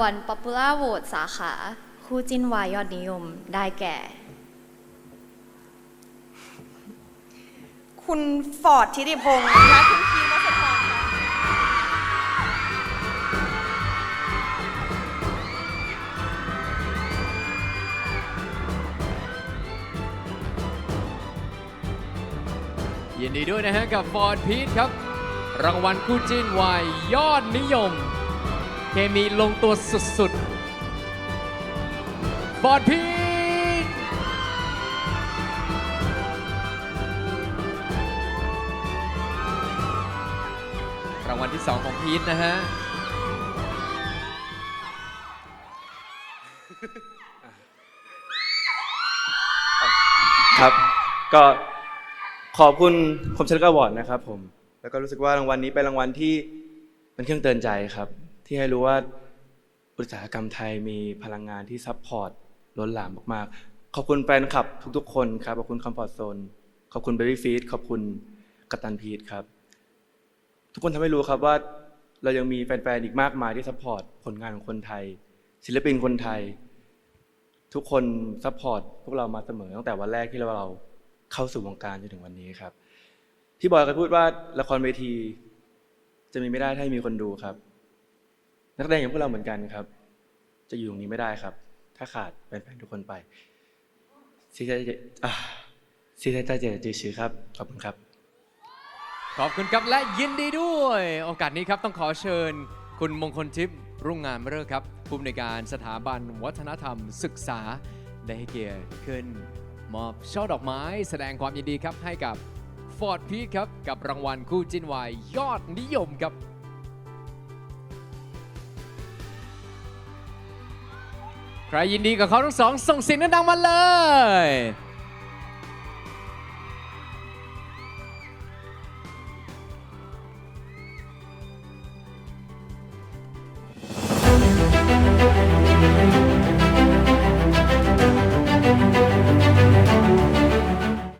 วัล Popular Vote สาขา คู่จิ้นวายยอดนิยมได้แก่ คุณฟอร์ดธิติพงศ์และคุณพีมวัชรพรค่ะยินดีด้วยนะฮะกับฟอร์ดพีทครับ รางวัลคู่จิ้นวายยอดนิยม เคมีลงตัวสุดๆฟอร์ดพีรางวัลที่ 2 ของพีทนะฮะ ครับ ก็ขอบคุณคมชันกาวอร์ดนะครับผม แล้วก็รู้สึกว่ารางวัลนี้เป็นรางวัลที่เป็นเครื่องเตือนใจครับ ที่ให้รู้ว่าอุตสาหกรรมไทยมีพลังงานที่ซัพพอร์ตล้นหลามมากๆ ขอบคุณแฟนคลับทุกๆ คนครับ ขอบคุณคอมฟอร์ z โซน ขอบคุณเบบี้ฟีดขอบคุณกัปตันพีทครับ ทุกคนทำให้รู้ครับว่าเรายังมีแฟนๆ อีกมากมายที่ซัพพอร์ตผลงานของคนไทย ศิลปินคนไทย ทุกคนซัพพอร์ตพวกเรามาเสมอตั้งแต่วันแรกที่เราเข้าสู่วงการจนถึงวันนี้ครับพี่บอยเคยพูดว่าละครเวที จะมีไม่ได้ถ้าไม่มีคนดูครับ นักแสดงอย่างพวกเราเหมือนกันครับ จะอยู่ตรงนี้ไม่ได้ครับ ถ้าขาดแฟนๆทุกคนไปซีใจเจซีใจเจจือชื่อครับ ขอบคุณครับ ขอบคุณครับและยินดีด้วย โอกาสนี้ครับต้องขอเชิญ คุณมงคลทิพย์รุ่งงามเลิกครับผู้อำนวยการสถาบันวัฒนธรรมศึกษาได้ให้เกียรติขึ้น มอบช่อดอกไม้ แสดงความยินดีครับให้กับฟอร์ดพีทครับ กับรางวัลคู่จินวายยอดนิยมครับ ใครยินดีกับเขาทั้งสองส่งเสียงดังๆมาเลย